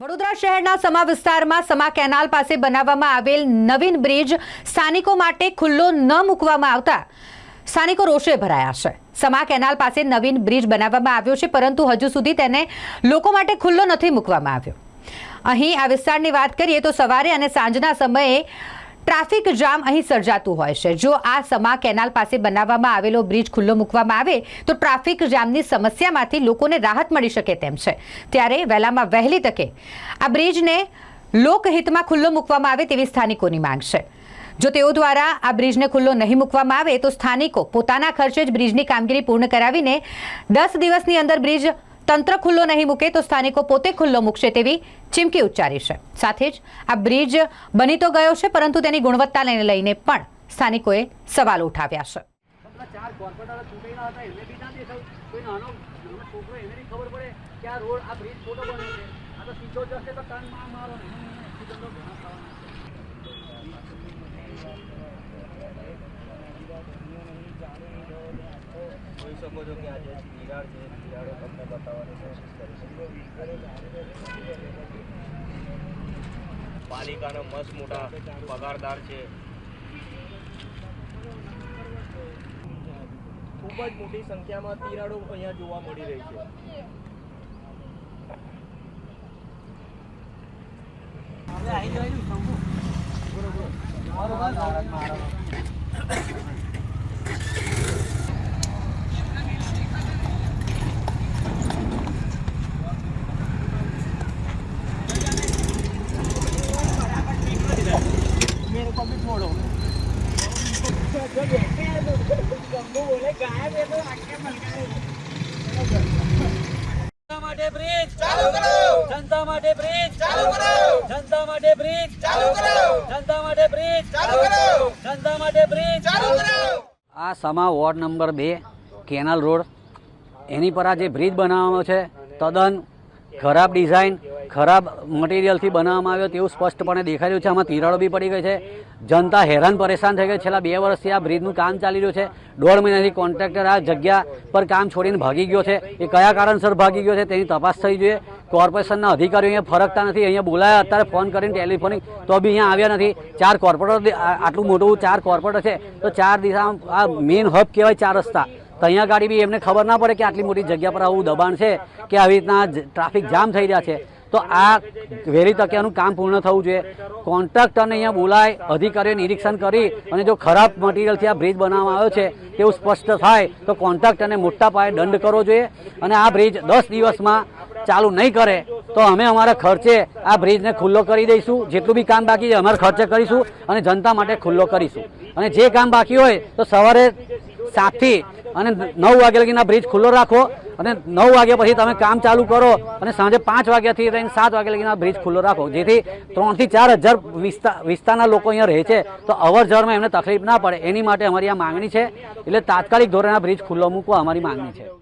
વડોદરા શહેરના સમા વિસ્તારમાં સમા કેનાલ પાસે બનાવવામાં આવેલ નવીન બ્રિજ સ્થાનિકો માટે ખુલ્લો ન મૂકવામાં આવતા સ્થાનિકો રોષે ભરાયા છે. સમા કેનાલ પાસે નવીન બ્રિજ બનાવવામાં આવ્યો છે, પરંતુ હજુ સુધી તેને લોકો માટે ખુલ્લો નથી મૂકવામાં આવ્યો. અહીં આ વિસ્તારની વાત કરીએ તો સવારે અને સાંજના સમયે ટ્રાફિક જામ અહીં સર્જાતું હોય છે. જો આ સમા કેનાલ પાસે બનાવવામાં આવેલો બ્રિજ ખુલ્લો મૂકવામાં આવે, તો ટ્રાફિક જામની સમસ્યામાંથી લોકોને રાહત મળી શકે તેમ છે. ત્યારે વહેલામાં વહેલી તકે આ બ્રિજને લોકહિતમાં ખુલ્લો મૂકવામાં આવે તેવી સ્થાનિકોની માંગ છે. જો તેઓ દ્વારા આ બ્રિજને ખુલ્લો નહીં મૂકવામાં આવે, તો સ્થાનિકો પોતાના ખર્ચે જ બ્રિજની કામગીરી પૂર્ણ કરાવીને દસ દિવસની અંદર બ્રિજ તંત્ર ખુલ્લો નહીં મૂકે તો સ્થાનિકો પોતે ખુલ્લો મૂકશે તેવી ચીમકી ઉચ્ચારી છે સાથે જ આ બ્રિજ બની તો ગયો છે પરંતુ તેની ગુણવત્તાને લઈને પણ સ્થાનિકોએ સવાલ ઉઠાવ્યા છે Thank ચાર જોઈ શકો છો કે આજે તિરાડ છે, તિરાડો તમને બતાવવાની કોશિશ કરીશું. પાલિકાના મસ્ત મોટા પગારદાર છે. ખૂબ જ મોટી સંખ્યામાં તિરાડો અહીંયા જોવા મળી રહી છે. જનતા માટે બ્રિજ. ચાલુ કરો. જનતા માટે બ્રિજ. ચાલુ કરો. જનતા માટે બ્રિજ. ચાલુ કરો. જનતા માટે બ્રિજ. ચાલુ કરો. જનતા માટે બ્રિજ. ચાલુ કરો. આ સમા વોર્ડ નંબર બે કેનાલ રોડ. એની પર આ જે બ્રિજ બનાવવાનો છે તદ્દન ખરાબ ડિઝાઇન. ખરાબ મટીરિયલથી બનાવવામાં આવ્યો તેવું સ્પષ્ટપણે દેખાઈ રહ્યું છે. આમાં તિરાડો બી પડી ગઈ છે. જનતા હેરાન પરેશાન થઈ ગઈ છેલ્લા બે વર્ષથી આ બ્રિજનું કામ ચાલી રહ્યું છે. દોઢ મહિનાથી કોન્ટ્રાક્ટર આ જગ્યા પર કામ છોડીને ભાગી ગયો છે. એ કયા કારણસર ભાગી ગયો છે તેની તપાસ થઈ જોઈએ. કોર્પોરેશનના અધિકારીઓ અહીંયા ફરકતા નથી. અહીંયા બોલાયા, અત્યારે ફોન કરીને ટેલિફોનિક તો બી અહીંયા આવ્યા નથી. ચાર કોર્પોરેટર આટલું મોટું ચાર કોર્પોરેટર છે. તો ચાર દિશા આ મેઇન હબ કહેવાય ચાર રસ્તા. તો અહીંયા ગાડી બી એમને ખબર ના પડે કે આટલી મોટી જગ્યા પર આવું દબાણ છે, કે આવી રીતના ટ્રાફિક જામ થઈ રહ્યા છે. તો આ વહેલી તકે કામ પૂર્ણ થવું જોઈએ. કોન્ટ્રાક્ટરને અહીંયા બોલાય અધિકારીઓ નિરીક્ષણ કરી અને જો ખરાબ મટીરિયલથી આ બ્રિજ બનાવવામાં આવ્યો છે તેવું સ્પષ્ટ થાય, તો કોન્ટ્રાક્ટરને મોટા પાયે દંડ કરવો જોઈએ. અને આ બ્રિજ દસ દિવસમાં ચાલુ નહીં કરે, તો અમે અમારા ખર્ચે આ બ્રિજને ખુલ્લો કરી દઈશું. જેટલું બી કામ બાકી છે, અમારા ખર્ચે કરીશું અને જનતા માટે ખુલ્લો કરીશું. અને જે કામ બાકી હોય, તો સવારે સાતથી અને નવ વાગ્યા લગીના બ્રિજ ખુલ્લો રાખો. અને નવ વાગ્યા પછી તમે કામ ચાલુ કરો અને સાંજે પાંચ વાગ્યાથી લઈને સાત વાગ્યા લગીના બ્રિજ ખુલ્લો રાખો. જેથી ત્રણથી ચાર હજાર વિસ્તાર વિસ્તારના લોકો અહીંયા રહે છે. તો અવર એમને તકલીફ ના પડે. એની માટે અમારી આ માંગણી છે. એટલે તાત્કાલિક ધોરણે આ બ્રિજ ખુલ્લો મૂકવા અમારી માંગણી છે.